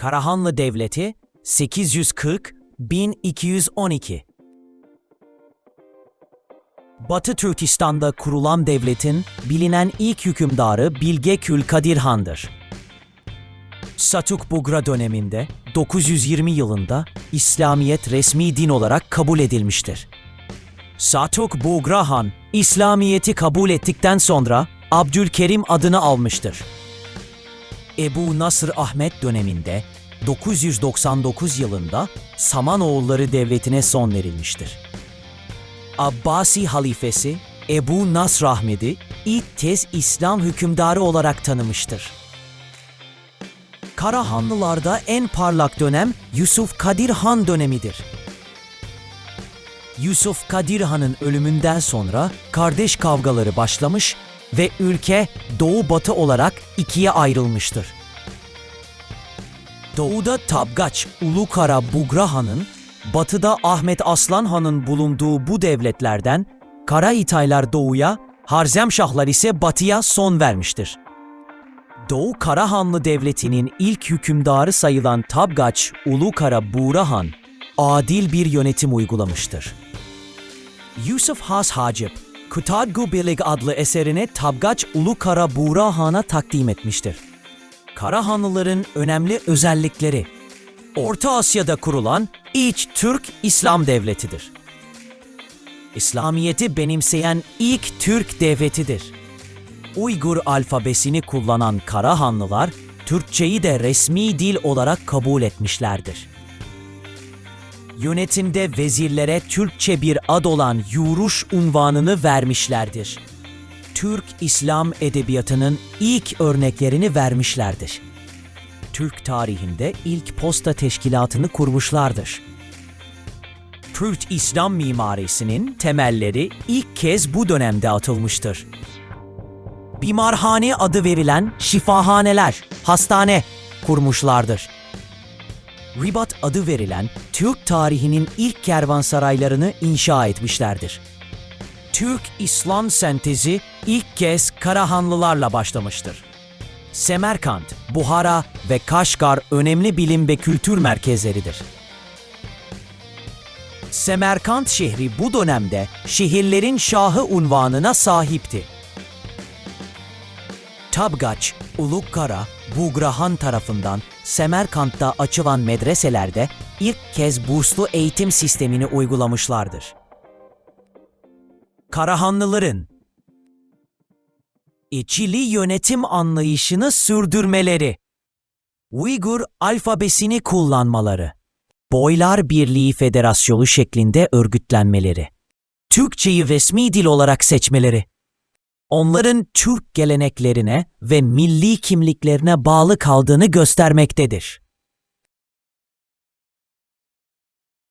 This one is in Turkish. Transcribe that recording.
Karahanlı Devleti 840-1212 Batı Türkistan'da kurulan devletin bilinen ilk hükümdarı Bilge Kül Kadir Han'dır. Satuk Bugra döneminde 920 yılında İslamiyet resmi din olarak kabul edilmiştir. Satuk Bugra Han, İslamiyet'i kabul ettikten sonra Abdülkerim adını almıştır. Ebu Nasr Ahmet döneminde 999 yılında Samanoğulları Devleti'ne son verilmiştir. Abbasi halifesi Ebu Nasr Ahmet'i ilk kez İslam hükümdarı olarak tanımıştır. Karahanlılarda en parlak dönem Yusuf Kadir Han dönemidir. Yusuf Kadir Han'ın ölümünden sonra kardeş kavgaları başlamış ve ülke doğu-batı olarak ikiye ayrılmıştır. Doğuda Tabgaç, Ulukara Bugra Han'ın, batıda Ahmet Aslan Han'ın bulunduğu bu devletlerden Kara İtaylar doğuya, Harzemşahlar ise batıya son vermiştir. Doğu Karahanlı Devleti'nin ilk hükümdarı sayılan Tabgaç Ulukara Buğra Han, adil bir yönetim uygulamıştır. Yusuf Has Hacip, Kutadgu Bilig adlı eserine Tabgaç Ulukara Buğra Han'a takdim etmiştir. Karahanlıların önemli özellikleri Orta Asya'da kurulan ilk Türk İslam devletidir. İslamiyet'i benimseyen ilk Türk devletidir. Uygur alfabesini kullanan Karahanlılar, Türkçeyi de resmi dil olarak kabul etmişlerdir. Yönetimde vezirlere Türkçe bir ad olan Yuruş unvanını vermişlerdir. Türk İslam edebiyatının ilk örneklerini vermişlerdir. Türk tarihinde ilk posta teşkilatını kurmuşlardır. Türk İslam mimarisinin temelleri ilk kez bu dönemde atılmıştır. Bimarhane adı verilen şifahaneler, hastane kurmuşlardır. Ribat adı verilen Türk tarihinin ilk kervansaraylarını inşa etmişlerdir. Türk İslam sentezi ilk kez Karahanlılarla başlamıştır. Semerkant, Buhara ve Kaşgar önemli bilim ve kültür merkezleridir. Semerkant şehri bu dönemde şehirlerin şahı unvanına sahipti. Tabgaç, Ulukkara, Bugrahan tarafından Semerkant'ta açılan medreselerde ilk kez burslu eğitim sistemini uygulamışlardır. Karahanlıların içili yönetim anlayışını sürdürmeleri, Uygur alfabesini kullanmaları, Boylar Birliği Federasyonu şeklinde örgütlenmeleri, Türkçeyi resmi dil olarak seçmeleri, onların Türk geleneklerine ve milli kimliklerine bağlı kaldığını göstermektedir.